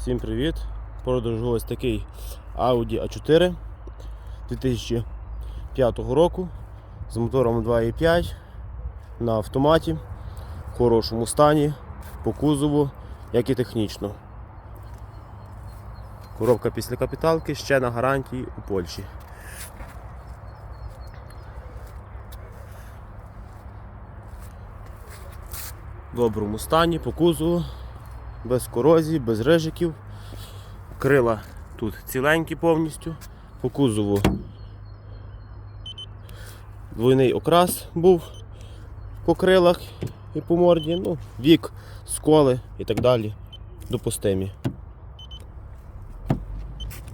Всім привіт! Продажу ось такий Audi A4 2005 року з мотором 2.5 на автоматі, в хорошому стані, по кузову, як і технічно. Коробка після капіталки ще на гарантії у Польщі. В доброму стані, по кузову, без корозії, без рижиків. Крила тут ціленькі повністю. По кузову двойний окрас був по крилах і по морді. Ну, вік, сколи і так далі. Допустимі.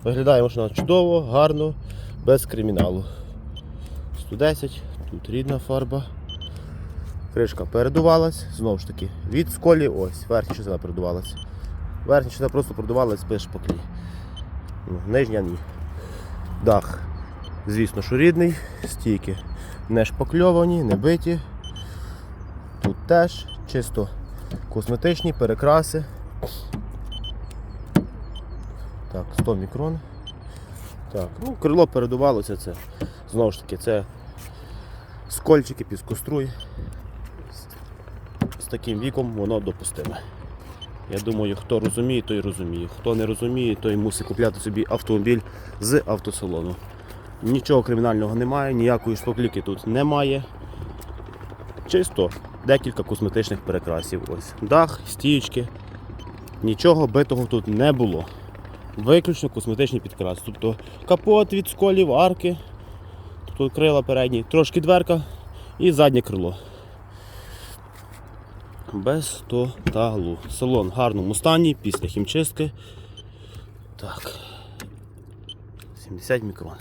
Виглядає машина чудово, гарно, без криміналу. 110, тут рідна фарба. Кришка передувалась, знову ж таки, від сколі, ось, верхня частина передувалась. Верхня частина просто продувалась без шпаклі. Ну, Нижня ні. Дах, звісно, що рідний, стійки не шпакльовані, не биті. Тут теж чисто косметичні перекраси. Так, 100 мікрон. Так, ну, крило передувалося це. Знову ж таки, це скольчики, піскоструй. З таким віком воно допустиме. Я думаю, хто розуміє, той розуміє. Хто не розуміє, той мусить купляти собі автомобіль з автосалону. Нічого кримінального немає, ніякої шпакліки тут немає. Чисто декілька косметичних перекрасів. Ось дах, стіючки. Нічого битого тут не було. Виключно косметичні підкраси. Тобто капот від сколів, арки, тобто крила передні, трошки дверка і заднє крило без тоталу. Салон в гарному стані після хімчистки. Так. 70 мікрон.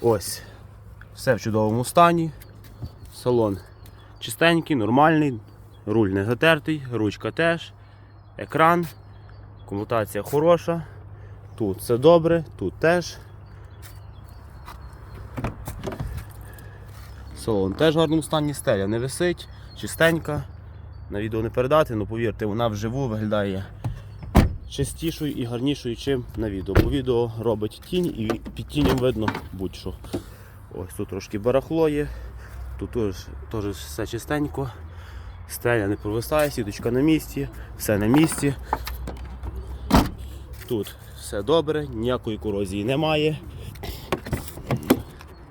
Ось. Все в чудовому стані. Салон чистенький, нормальний, руль не затертий, ручка теж, екран, комутація хороша. Тут все добре, тут теж. Салон теж в гарному стані, стеля не висить, чистенька на відео не передати, але повірте, вона вживу виглядає чистішою і гарнішою, чим на відео. Бо відео робить тінь і під тінням видно будь-що. Ось тут трошки барахло є, тут теж, теж все чистенько, стеля не провисає, сіточка на місці, все на місці. Тут все добре, ніякої корозії немає.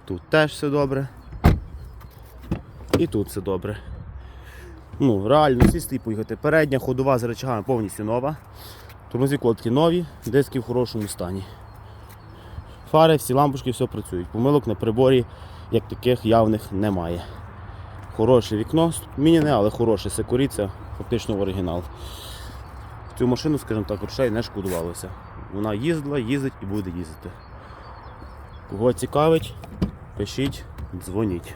Тут теж все добре. І тут все добре. Ну, реально сісти і поїхати. Передня ходова з речагами повністю нова. Тормозі колодки нові, диски в хорошому стані. Фари, всі лампочки, все працюють. Помилок на приборі як таких явних немає. Хороше вікно, міняне, але хороше секуріться, фактично в оригінал. Цю машину, скажімо так, грошей не шкодувалося. Вона їздила, їздить і буде їздити. Кого цікавить, пишіть, дзвоніть.